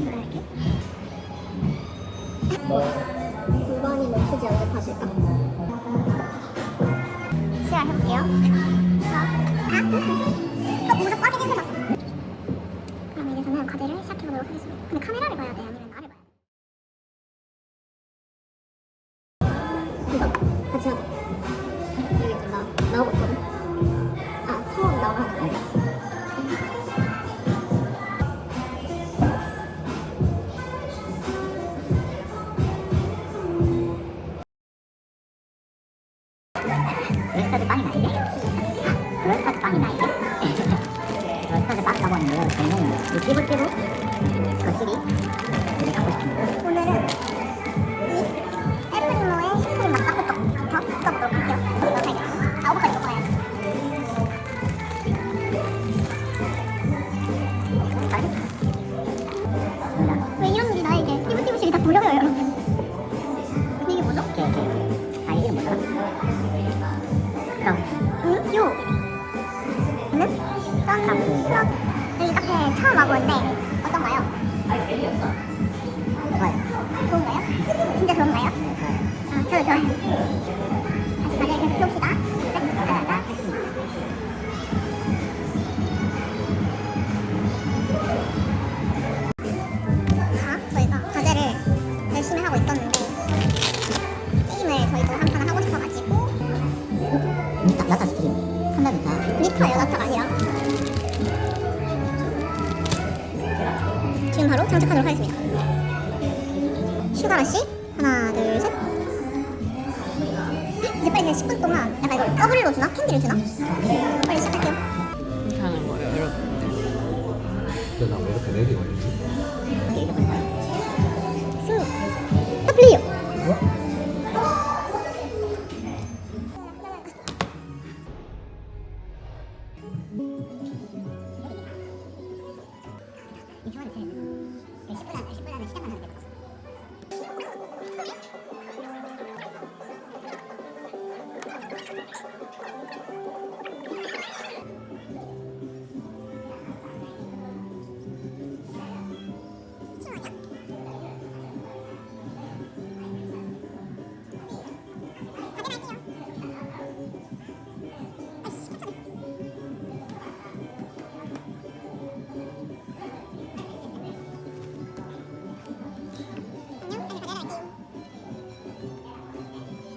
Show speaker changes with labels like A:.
A: 할게. 골반이 멈추지 않게 봐줄까? 시작해볼게요. 자, 가! 어, 무릎 꽉이 찢어졌어. 그럼 이제서는 과제를 시작해보도록 하겠습니다. 근데 카메라를 봐야 돼? 아니면 나를 봐야 돼? 이거 같이 하자. 여기 지금 나, 나오고
B: 롤스타즈 빵이 나이게 롤스타즈 빵 가보는 이유가 저는 이 피부 거실이 되게 갖고 싶습니다
A: 오늘은. 왜 이런 나에게 띠부띠부식이 다 보여요. 이게 뭐죠?
B: 이렇게 아 이름 뭐더라? 그럼
A: 짠. 플러스. 여기 카페 처음 와보는데 어떤가요?
B: 좋아요
A: 좋은가요? 진짜 좋은가요?
B: 네 좋아요
A: 아, 저도 좋아요. 다시 과제를 계속 해봅시다. 네, 가자. 자, 저희가 과제를 열심히 하고 있었는데 게임을 저희도 한 판 하고 싶어가지고
B: 미타 야타 스트림 300미타
A: 미터예요, 나타가 아니라 바로 장착하도록 하겠습니다. 슈가라씨 하나, 둘, 셋. 이제 빨리 그냥 10분 동안 약간 이걸 더블로 주나? 캔디를 주나? 빨리 시작할게요.
C: 하는 거예요, 여러분.
D: 근데 나왜 이렇게 렉이 걸리지?
A: 승. 더 플레이어.
B: 이거 는 그냥 10분 안에 10분 안에 시작만 하면 되거든